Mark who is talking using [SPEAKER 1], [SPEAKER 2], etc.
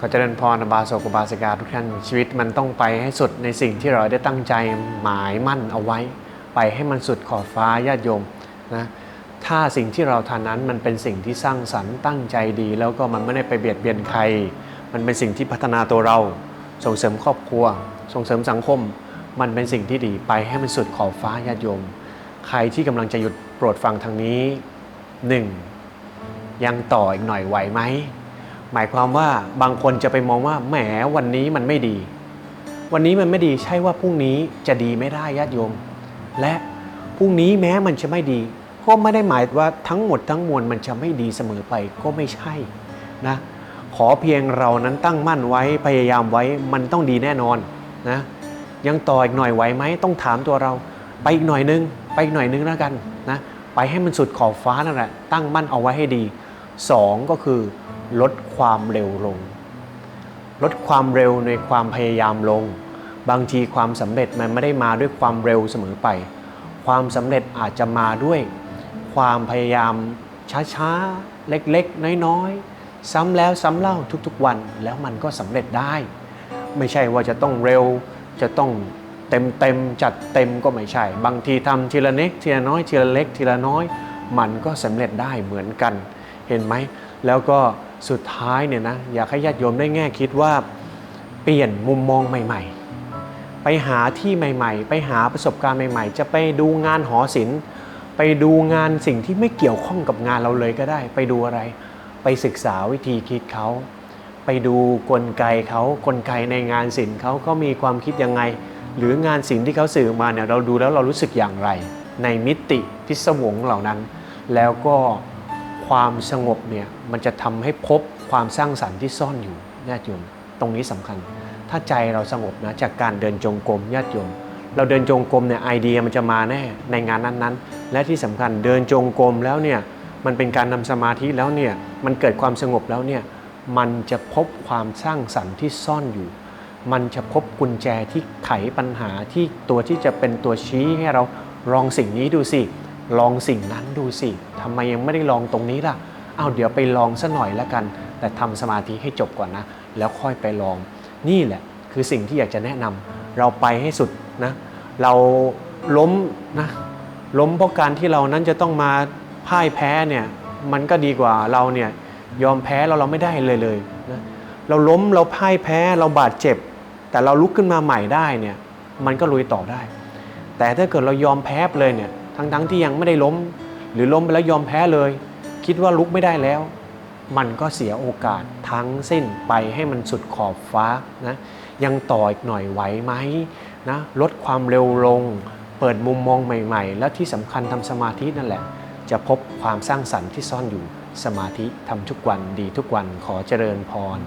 [SPEAKER 1] ขอเจริญพรบาสกบาสิกาทุกท่านชีวิตมันต้องไปให้สุดในสิ่งที่เราได้ตั้งใจหมายมั่นเอาไว้ ไปให้มันสุดขอบฟ้าญาติโยมนะถ้าสิ่งที่เราทานนั้นมันเป็นสิ่งที่สร้างสรรค์ตั้งใจดี แล้วก็มันไม่ได้ไปเบียดเบียนใคร มันเป็นสิ่งที่พัฒนาตัวเรา ส่งเสริมครอบครัว ส่งเสริมสังคม มันเป็นสิ่งที่ดีไปให้มันสุดขอบฟ้าญาติโยม ใครที่กำลังจะหยุดโปรดฟังทางนี้หนึ่งยังต่ออีกหน่อยไหวไหม หมายความว่าบางคนจะไปมองว่าแหมวันนี้มันไม่ดี วันนี้มันไม่ดีใช่ว่าพรุ่งนี้จะดีไม่ได้ญาติโยม และพรุ่งนี้แม้มันจะไม่ดี ก็ไม่ได้หมายว่าทั้งหมดทั้งมวลมันจะไม่ดีเสมอไปก็ไม่ใช่นะขอเพียงเรานั้นตั้งมั่นไว้พยายามไว้มันต้องดีแน่นอนนะยังต่ออีกหน่อยไหวไหมต้องถามตัวเรา ไปอีกหน่อยนึง ไปอีกหน่อยนึงแล้วกันนะไปให้มันสุดขอบฟ้านั่นแหละตั้งมั่นเอาไว้ให้ดีสองก็คือ ลดความเร็วลง ลดความเร็วในความพยายามลง บางทีความสำเร็จมันไม่ได้มาด้วยความเร็วเสมอไป ความสำเร็จอาจจะมาด้วย ความพยายามช้าๆ เล็กๆ น้อยๆ ซ้ำแล้วซ้ำเล่าทุกๆ วันแล้วมันก็สำเร็จได้ ไม่ใช่ว่าจะต้องเร็วจะต้องเต็มเต็มๆจัดเต็มก็ไม่ใช่ บางทีทำทีละเล็กทีละน้อยทีละเล็กทีละน้อย มันก็สำเร็จได้เหมือนกัน เห็นไหม แล้วก็ สุดท้ายเนี่ยนะอยากให้ญาติโยมได้แง่คิดว่าเปลี่ยนมุมมองใหม่ ๆ ไปหาที่ใหม่ ๆ ไปหาประสบการณ์ใหม่ ๆ จะไปดูงานหอศิลป์ไปดูงานสิ่งที่ไม่เกี่ยวข้องกับงานเราเลยก็ได้ ไปดูอะไร ไปศึกษาวิธีคิดเขาไปดูกลไกเขากลไกในงานศิลป์เขาก็มีความคิดยังไง หรืองานศิลป์ที่เขาสื่อมาเนี่ยเราดูแล้วเรารู้สึกอย่างไร ในมิติพิศวงเหล่านั้น แล้วก็ ความสงบเนี่ยมันจะทำให้พบความสร้างสรรค์ที่ซ่อนอยู่ญาติโยมตรงนี้สำคัญ ถ้าใจเราสงบนะจากการเดินจงกรมญาติโยมเราเดินจงกรมเนี่ยไอเดียมันจะมาแน่ในงานนั้นๆ และที่สำคัญเดินจงกรมแล้วเนี่ยมันเป็นการนำสมาธิแล้วเนี่ยมันเกิดความสงบแล้วเนี่ยมันจะพบความสร้างสรรค์ที่ซ่อนอยู่ มันจะพบกุญแจที่ไขปัญหาที่ตัวที่จะเป็นตัวชี้ให้เราลองสิ่งนี้ดูสิ ลองสิ่งนั้นดูสิทำไมยังไม่ได้ลองตรงนี้ล่ะเอาเดี๋ยวไปลองซะหน่อยแล้วกัน แต่ทำสมาธิให้จบก่อนนะ แล้วค่อยไปลอง นี่แหละคือสิ่งที่อยากจะแนะนำเราไปให้สุดนะ เราล้มนะล้มเพราะการที่เรานั้นจะต้องมาพ่ายแพ้เนี่ยมันก็ดีกว่าเราเนี่ยยอมแพ้เราเราไม่ได้เลยเลยนะเราล้มเราพ่ายแพ้เราบาดเจ็บ แต่เราลุกขึ้นมาใหม่ได้เนี่ยมันก็ลุยต่อได้ แต่ถ้าเกิดเรายอมแพ้เลยเนี่ย ทั้งๆที่ยังไม่ได้ล้ม หรือล้มไปแล้วยอมแพ้เลย คิดว่าลุกไม่ได้แล้ว มันก็เสียโอกาสทั้งสิ้นไปให้มันสุดขอบฟ้านะยังต่ออีกหน่อยไหวไหมนะลดความเร็วลง เปิดมุมมองใหม่ ๆ แล้วที่สำคัญทำสมาธินั่นแหละ จะพบความสร้างสรรค์ที่ซ่อนอยู่สมาธิทำทุกวันดีทุกวันขอเจริญพร